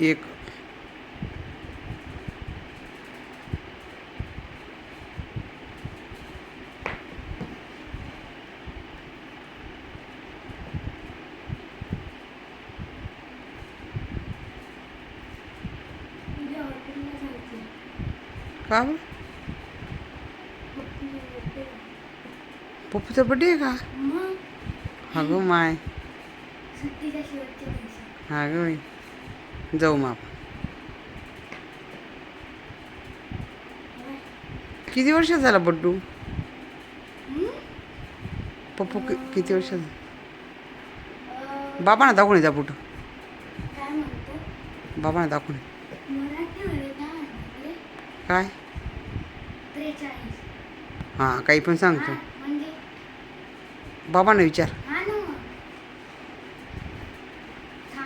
एक. का birthday. पप्पूचा birthday आहे का? अगं माय. सुट्टीच्या शेवटच्या दिवशी जाऊ मग आपण. किती वर्षाचा झाला बड्डू? पप्पू कि किती वर्षाचा बाबा ना दाखवून येत्या बुट काय म्हणतो बाबांना दाखवून ये. मराठीमध्ये काय? म्हणतात रे काय त्रेचाळीस हां काही पण सांगतो. हा, म्हणजे बाबांना विचार.